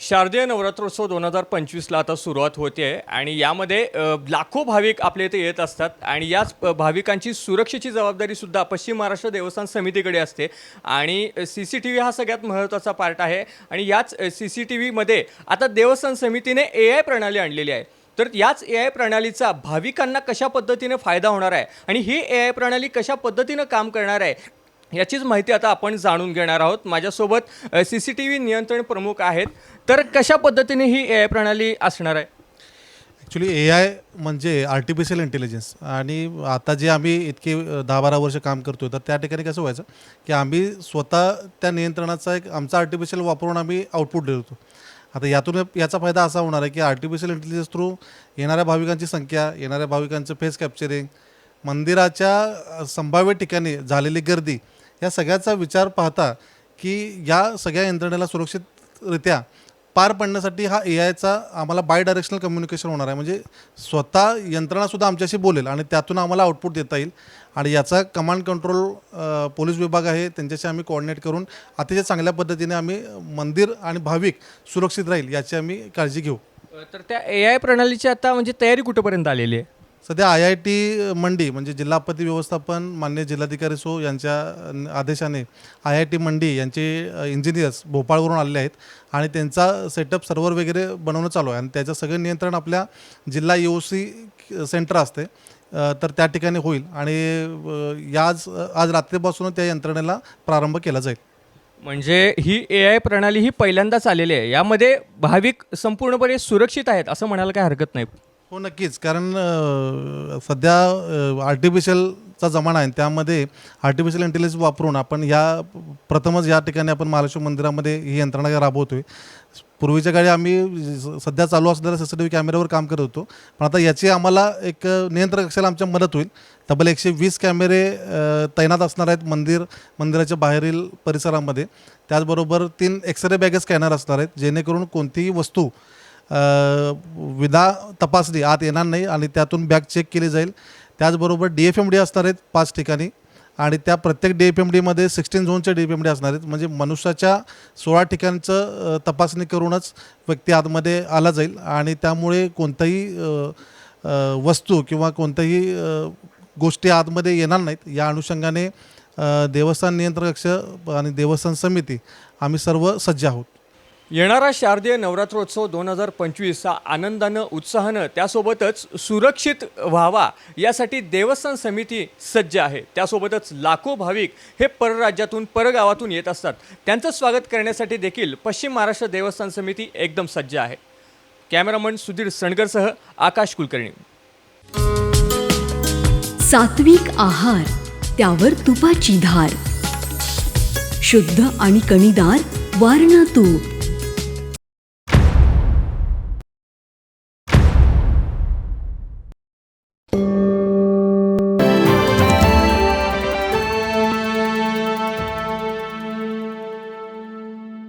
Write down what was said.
शारदीय नवरात्रोत्सव दोन हजार पंचवीसला आता सुरुवात होते आहे आणि यामध्ये लाखो भाविक आपल्या इथे येत असतात आणि याच भाविकांची सुरक्षेची जबाबदारीसुद्धा पश्चिम महाराष्ट्र देवस्थान समितीकडे असते आणि सी सी टी व्ही हा सगळ्यात महत्त्वाचा पार्ट आहे आणि याच सी सी टी व्हीमध्ये आता देवस्थान समितीने ए आय प्रणाली आणलेली आहे. तर याच ए आय प्रणालीचा भाविकांना कशा पद्धतीने फायदा होणार आहे आणि ही ए आय प्रणाली कशा पद्धतीनं काम करणार आहे याचीच माहिती आता आपण जाणून घेणार आहोत. माझ्यासोबत सी सी टी व्ही नियंत्रण प्रमुख आहेत. तर कशा पद्धतीने ही ए आय प्रणाली असणार आहे? ॲक्च्युली ए आय म्हणजे आर्टिफिशियल इंटेलिजन्स आणि आता जे आम्ही इतके दहा बारा वर्ष काम करतो तर त्या ठिकाणी कसं व्हायचं की आम्ही स्वतः त्या नियंत्रणाचा एक आमचा आर्टिफिशियल वापरून आम्ही आउटपुट देतो आता यातून याचा फायदा असा होणार आहे की आर्टिफिशियल इंटेलिजन्स थ्रू येणाऱ्या भाविकांची संख्या येणाऱ्या भाविकांचं फेस कॅप्चरिंग मंदिराच्या संभाव्य ठिकाणी झालेली गर्दी या सगळ्याचा विचार पाहता की या सगळ्या यंत्रणेला सुरक्षितरित्या पार पाडण्यासाठी हा ए आयचा आम्हाला बाय डायरेक्शनल कम्युनिकेशन होणार आहे. म्हणजे स्वतः यंत्रणासुद्धा आमच्याशी बोलेल आणि त्यातून आम्हाला आउटपुट देता येईल. आणि याचा कमांड कंट्रोल पोलीस विभाग आहे. त्यांच्याशी आम्ही कोऑर्डिनेट करून अतिशय चांगल्या पद्धतीने आम्ही मंदिर आणि भाविक सुरक्षित राहील याची आम्ही काळजी घेऊ. तर त्या ए आय प्रणालीची आता म्हणजे तयारी कुठेपर्यंत आलेली आहे? सध्या आय आय टी मंडी म्हणजे जिल्हा आपत्ती व्यवस्थापन मान्य जिल्हाधिकारी सो यांच्या आदेशाने आय आय टी मंडी यांचे इंजिनियर्स भोपाळवरून आलेले आहेत आणि त्यांचा सेटअप सर्व्हर वगैरे बनवणं चालू आहे. आणि त्याचं सगळं नियंत्रण आपल्या जिल्हा यू ओ सी सेंटर असते. तर त्या ठिकाणी होईल. आणि याज आज रात्रीपासून त्या यंत्रणेला प्रारंभ केला जाईल. म्हणजे ही ए आय प्रणाली ही पहिल्यांदाच आलेली आहे. यामध्ये भाविक संपूर्णपणे सुरक्षित आहेत असं म्हणायला काही हरकत नाही. हो नक्कीच. कारण अ, सध्या आर्टिफिशियलचा जमाना आहे त्यामध्ये आर्टिफिशियल इंटेलिजन्स वापरून आपण या प्रथमच या ठिकाणी आपण महालक्ष्मी मंदिरामध्ये ही यंत्रणा राबवतोय. पूर्वीच्या काळी आम्ही स- सध्या चालू असणाऱ्या सी सी टी व्ही कॅमेऱ्यावर काम करत होतो. पण आता याची आम्हाला एक नियंत्रण कक्षाला आमच्या मदत होईल. तब्बल एकशे वीस कॅमेरे अ, तैनात असणार आहेत मंदिर मंदिराच्या बाहेरील परिसरामध्ये. त्याचबरोबर तीन एक्सरे बॅगेज स्कॅनर असणार आहेत. जेणेकरून कोणतीही वस्तू विदा तपासणी आत येणार नाही आणि त्यातून बॅग चेक केली जाईल. त्याचबरोबर डी एफ एम डी असणार आहेत पाच ठिकाणी आणि त्या प्रत्येक डी एफ एम डीमध्ये सिक्स्टीन झोनचे डी एफ एम डी असणार आहेत. म्हणजे मनुष्याच्या सोळा ठिकाणचं तपासणी करूनच व्यक्ती आतमध्ये आला जाईल आणि त्यामुळे कोणताही वस्तू किंवा कोणत्याही गोष्टी आतमध्ये येणार नाहीत. या अनुषंगाने देवस्थान नियंत्रण कक्ष आणि देवस्थान समिती आम्ही सर्व सज्ज आहोत. येणारा शारदीय नवरात्रोत्सव दोन हजार पंचवीस हा आनंदानं उत्साहानं त्यासोबतच सुरक्षित व्हावा यासाठी देवस्थान समिती सज्ज आहे. त्यासोबतच लाखो भाविक हे परराज्यातून परगावातून येत असतात. त्यांचं स्वागत करण्यासाठी देखील पश्चिम महाराष्ट्र देवस्थान समिती एकदम सज्ज आहे. कॅमेरामन सुधीर सणगरसह आकाश कुलकर्णी. सात्विक आहार त्यावर तुपाची धार. शुद्ध आणि कणीदार वारणा तूप.